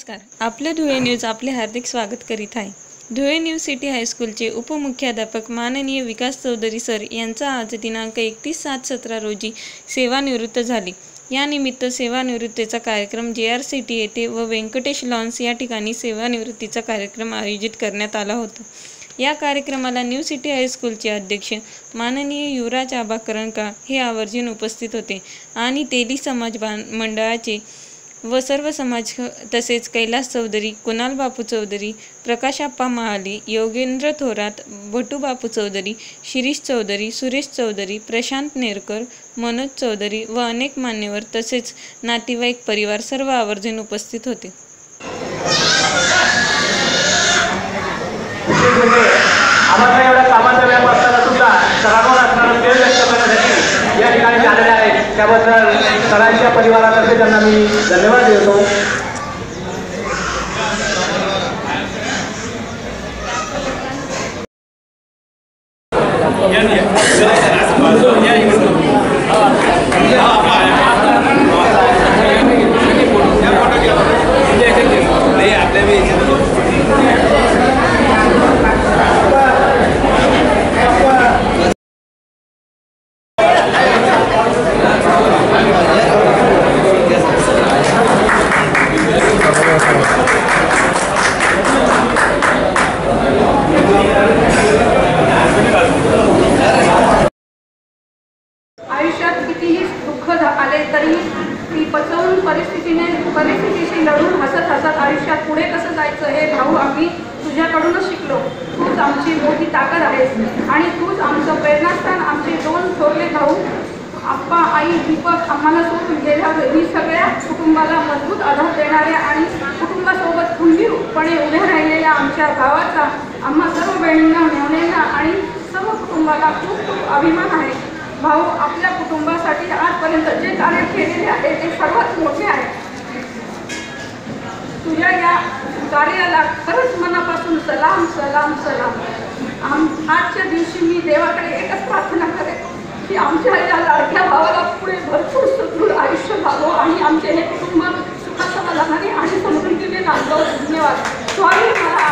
नमस्कार. आपलं धुळे न्यूज आपले हार्दिक स्वागत करीत आहे. धुळे न्यू सिटी हायस्कूलचे उपमुख्याध्यापक माननीय विकास चौधरी सर यांचा आज दिनांक एकतीस सात सतरा रोजी सेवानिवृत्त झाली. यानिमित्त सेवानिवृत्तीचा कार्यक्रम जे आर सिटी येथे व व्यंकटेश लॉन्स या ठिकाणी सेवानिवृत्तीचा कार्यक्रम आयोजित करण्यात आला होता. या कार्यक्रमाला न्यू सिटी हायस्कूलचे अध्यक्ष माननीय युवराज आबा करंका हे आवर्जून उपस्थित होते. आणि तेली समाज बां मंडळाचे व सर्व समाज तसेच कैलास चौधरी कुणाल बापू चौधरी प्रकाशाप्पा महाले योगेंद्र थोरात भटू बापू चौधरी शिरीष चौधरी सुरेश चौधरी प्रशांत नेरकर मनोज चौधरी व अनेक मान्यवर तसेच नातेवाईक परिवार सर्व आवर्जून उपस्थित होते. त्याबद्दल सरांच्या परिवारातर्फे त्यांना मी धन्यवाद देतो. आयुष्यात कितीही दुःख आले तरी ती पचवून परिस्थितीने परिस्थितीशी लढून हसत हसत आयुष्यात पुढे कसं जायचं हे भाऊ आम्ही तुझ्याकडूनच शिकलो. तूच आमची मोठी ताकद आहेस आणि तूच आमचं प्रेरणास्थान. आमचे दोन थोरले भाऊ आप्पा आई दीपक आम्हाला सोडून गेल्या ही सगळ्या कुटुंबाला मजबूत आधार देणाऱ्या आणि कुटुंबासोबत खंबीरपणे उभ्या राहिलेल्या आमच्या गावाचा आम्हा सर्व बहिणींना मेवण्यांना आणि सर्व कुटुंबाला खूप खूप अभिमान आहे. भाऊ आपल्या कुटुंबासाठी आजपर्यंत जे कार्य केलेले आहे ते सर्वात मोठे आहे. तुझ्या या कार्याला खरंच मनापासून सलाम सलाम सलाम. आम आजच्या दिवशी मी देवाकडे एकच प्रार्थना करेन की आमच्या या लाडक्या भावाला पुढे भरपूर सुदृढ आयुष्य लाभो आणि आमचे हे कुटुंब सुखासमाधानाने आणि समृद्धीने नांदव. धन्यवाद. स्वामी मला